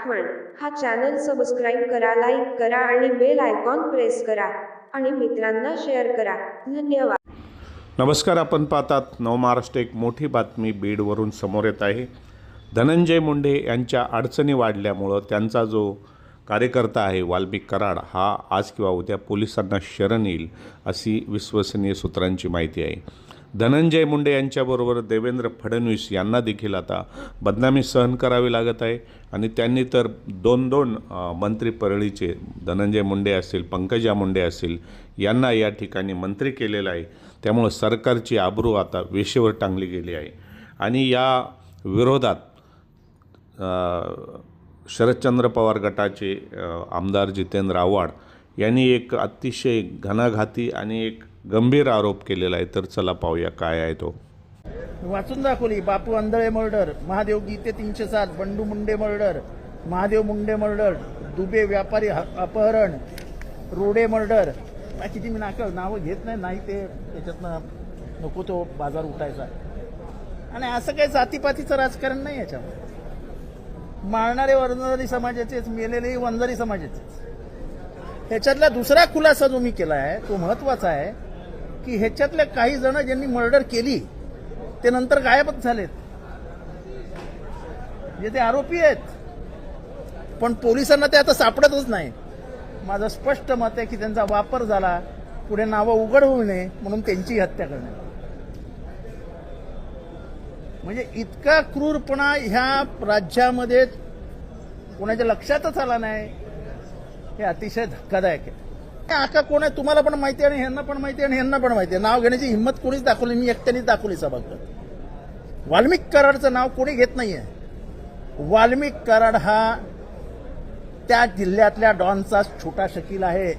आठवण हा channel subscribe करा लाईक करा आणि बेल आयकॉन प्रेस करा. आणि मित्रांना शेअर करा. धन्यवाद. नमस्कार आपण पाहतात नवमहाराष्ट्र एक मोठी बातमी बीडवरून समोर येत आहे. धनंजय मुंडे यांच्या अडचणी वाढल्यामुळं त्यांचा जो कार्यकर्ता आहे वाल्मिक कराड हा आज किंवा उद्या पोलिसांना शरण येईल अशी विश्वसनीय सूत्रांची माहिती आहे. धनंजय मुंडे यांच्याबरोबर देवेंद्र फडणवीस यांना देखील आता बदनामी सहन करावी लागत आहे. आणि त्यांनी तर दोन दोन मंत्री परळीचे धनंजय मुंडे असतील पंकजा मुंडे असतील यांना या ठिकाणी मंत्री केलेलं आहे. त्यामुळं सरकारची आबरू आता वेशेवर टांगली गेली आहे. आणि या विरोधात शरदचंद्र पवार गटाचे आमदार जितेंद्र आव्हाड यांनी एक अतिशय घणाघाती आणि एक गंभीर आरोप केलेला आहे. तर चला पाहूया काय आहे तो. वाचून दाखवली. बापू आंधळे मर्डर महादेव गीते तीनशे सात बंडू मुंडे मर्डर महादेव मुंडे मर्डर दुबे व्यापारी ह- अपहरण रोडे मर्डर. किती मी नाकं नावं घेत नाही नाही ते त्याच्यातनं नको तो बाजार उठायचा. आणि असं काही जातीपातीचं राजकारण नाही याच्यामध्ये. मारणारे वंजारी समाजाचेच मेलेले वंजारी समाजाचेच. ह्याच्यातला दुसरा खुलासा जो मी केला आहे तो महत्त्वाचा आहे. की ह्याच्यातल्या काही जण ज्यांनी मर्डर केली ते नंतर गायबच झालेत. म्हणजे ते आरोपी आहेत. पण पोलिसांना ते आता सापडतच नाही. माझं स्पष्ट मत आहे की त्यांचा वापर झाला पुढे नावं उघड होऊ नये म्हणून त्यांची हत्या करण्यात म्हणजे इतका क्रूरपणा ह्या राज्यामध्ये कोणाच्या लक्षातच आला नाही. हे अतिशय धक्कादायक आहे. आका कोण आहे? तुम्हाला पण माहिती आहे आणि ह्यांना पण माहिती आहे आणि ह्यांना पण माहिती आहे. नाव घेण्याची हिंमत कोणीच दाखवली मी एकट्यानेच दाखवली सभागृहात. वाल्मिक कराडचं नाव कोणी घेत नाहीये. वाल्मिक कराड हा त्या जिल्ह्यातल्या डॉनचा छोटा शकील आहे.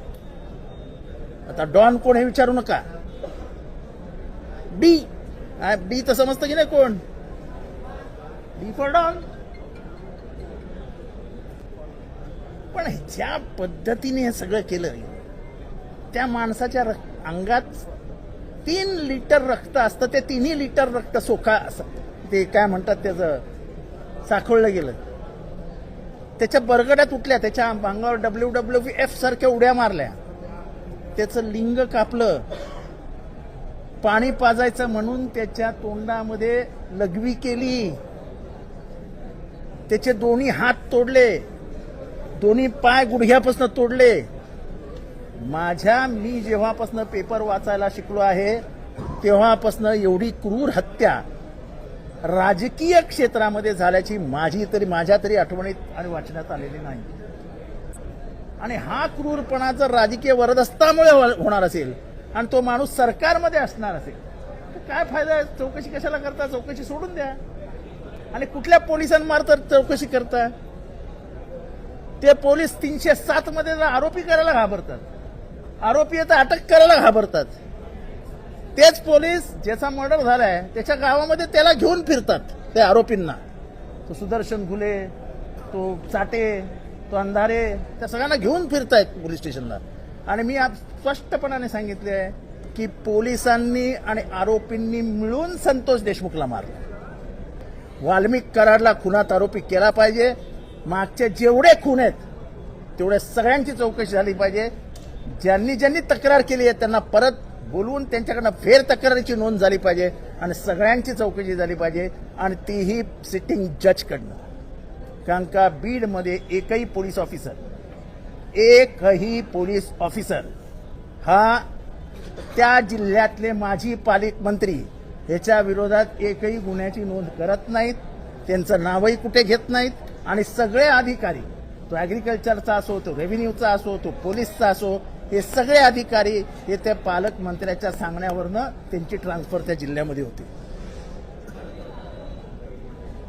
आता डॉन कोण हे विचारू नका. डी. डी तर समजतं की नाही कोण? D for don. पण ज्या पद्धतीने हे सगळं केलं. त्या माणसाच्या अंगात तीन लिटर रक्त असतं ते तिन्ही लिटर रक्त सोखा असं. ते काय म्हणतात त्याचं? साखळलं गेलं. त्याच्या बरगड्या तुटल्या त्याच्या अंगावर डब्ल्यू डब्ल्यू एफ सारख्या उड्या मारल्या. त्याचं लिंग कापलं. पाणी पाजायचं म्हणून त्याच्या तोंडामध्ये लघवी केली. त्याचे दोन्ही हात तोडले. दोन्ही पाय गुडघ्यापासून तोडले. माझ्या मी जेव्हापासनं पेपर वाचायला शिकलो आहे तेव्हापासनं एवढी क्रूर हत्या राजकीय क्षेत्रामध्ये झाल्याची माझी तरी माझ्या तरी आठवणीत आणि वाचण्यात आलेली नाही. आणि हा क्रूरपणा जर राजकीय वरदस्तामुळे हो-, होणार असेल आणि तो माणूस सरकारमध्ये असणार असेल तर काय फायदा आहे? चौकशी कशाला करता? चौकशी सोडून द्या. आणि कुठल्या पोलिसांमार्फत चौकशी करता? ते पोलीस तीनशे सात मध्ये जर आरोपी करायला घाबरतात आरोपी आता अटक करायला घाबरतात. तेच पोलीस ज्याचा मर्डर झालाय त्याच्या गावामध्ये त्याला घेऊन फिरतात त्या आरोपींना. तो सुदर्शन घुले तो चाटे तो अंधारे त्या सगळ्यांना घेऊन फिरतायत पोलीस स्टेशनला. आणि मी आज स्पष्टपणाने सांगितले आहे की पोलिसांनी आणि आरोपींनी मिळून संतोष देशमुखला मारला. वाल्मिक कराडला खुनात आरोपी केला पाहिजे. मागचे जेवढे खून आहेत तेवढे सगळ्यांची चौकशी झाली पाहिजे. ज्यांनी ज्यांनी तक्रार केली आहे त्यांना परत बोलवून त्यांच्याकडनं फेर तक्रारीची नोंद झाली पाहिजे आणि सगळ्यांची चौकशी झाली पाहिजे आणि तीही सिटिंग जजकडनं कारण का बीडमध्ये एकही पोलीस ऑफिसर एकही पोलीस ऑफिसर हा त्या जिल्ह्यातले माजी पालकमंत्री ह्याच्या विरोधात एकही गुन्ह्याची नोंद करत नाहीत त्यांचं नावही कुठे घेत नाहीत आणि सगळे अधिकारी तो ऍग्रिकल्चरचा असो तो रेव्हेन्यूचा असो तो पोलीसचा असो हे सगळे अधिकारी हे त्या पालकमंत्र्याच्या सांगण्यावरनं त्यांची ट्रान्सफर त्या जिल्ह्यामध्ये होती.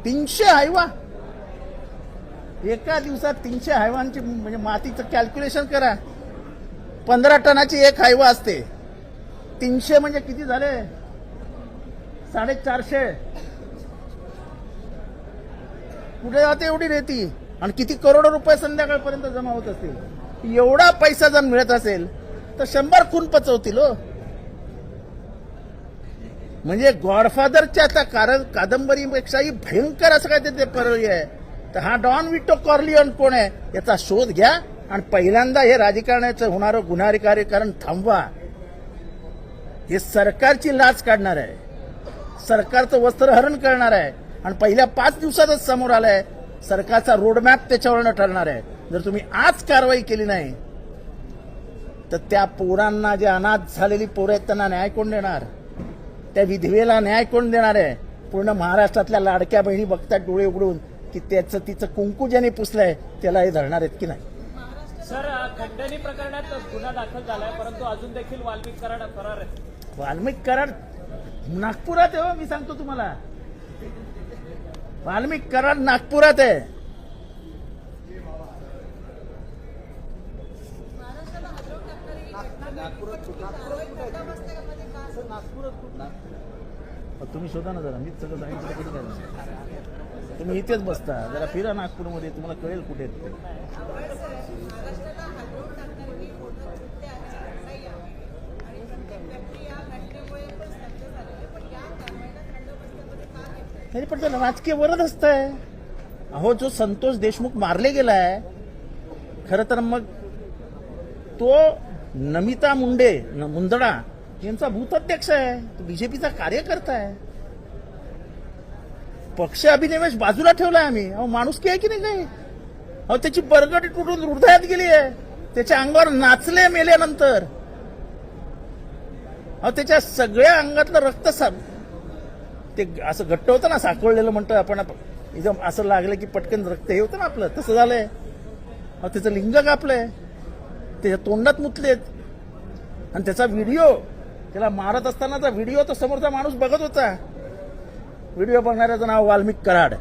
तीनशे हायवा. एका दिवसात तीनशे हायवांची म्हणजे मातीचं कॅल्क्युलेशन करा. पंधरा टनाची एक हायवा असते. तीनशे म्हणजे किती झाले? साडेचारशे. कुठे जाते एवढी रेती? आणि किती करोड रुपये संध्याकाळपर्यंत जमा होत असतील? एवढा पैसा जर मिळत असेल तर शंभर खून पचवतील हो. म्हणजे गॉडफादरच्या आता कारण कादंबरीपेक्षाही भयंकर असं काय ते परळी आहे. तर हा डॉन विटो कॉर्लियन कोण आहे याचा शोध घ्या आणि पहिल्यांदा हे राजकारणाचं होणारं गुन्हारी कार्यकरण थांबवा. हे सरकारची लाच काढणार आहे. सरकारचं वस्त्रहरण करणार आहे. आणि पहिल्या पाच दिवसातच समोर आलंय सरकारचा रोडमॅप त्याच्यावरनं ठरणार आहे. जर तुम्ही आज कारवाई केली नाही तर त्या पोरांना जे अनाथ झालेली पोरं आहेत त्यांना न्याय कोण देणार? त्या विधवेला न्याय कोण देणार आहे? पूर्ण महाराष्ट्रातल्या लाडक्या बहिणी बघतात डोळे उघडून की त्याचं तिचं कुंकू ज्याने पुसलंय त्याला हे धरणार आहेत की नाही? सर खंडणी प्रकरणात गुन्हा दाखल झालाय परंतु अजून देखील वाल्मिक कराड फरार आहेत. वाल्मिक कराड? नागपुरात आहे हो, मी सांगतो तुम्हाला. वाल्मिक कराड नागपुरात आहे. तुम्ही शोधा ना जरा. मीच सगळं सांगितलं कुठे काय तुम्ही इथेच बसता. जरा फिरा नागपूरमध्ये तुम्हाला कळेल कुठे नाही तरी पण त्याला राजकीय वरच असतंय. अहो जो संतोष देशमुख मारले गेलाय खरं तर मग तो नमिता मुंडे मुंदडा यांचा भूताध्यक्ष आहे. तो बीजेपीचा कार्यकर्ता आहे. पक्ष अभिनिवेश बाजूला ठेवलाय आम्ही. अहो माणूस की आहे की नाही काही? अहो त्याची बरगडी तुटून हृदयात गेली आहे. त्याच्या अंगावर नाचले मेल्यानंतर. अहो त्याच्या सगळ्या अंगातलं रक्त सा ते असं घट्ट होतं ना साकळलेलं म्हणतो आपण एकदम असं लागलं की पटकन रक्त हे होतं ना आपलं. तसं झालंय. अहो त्याचं लिंग कापलंय. त्याच्या तोंडात मुतलेत. आणि त्याचा व्हिडिओ त्याला मारत असतानाचा व्हिडिओ तो समोरचा माणूस बघत होता. व्हिडिओ बघणाऱ्याचं नाव वाल्मिक कराड.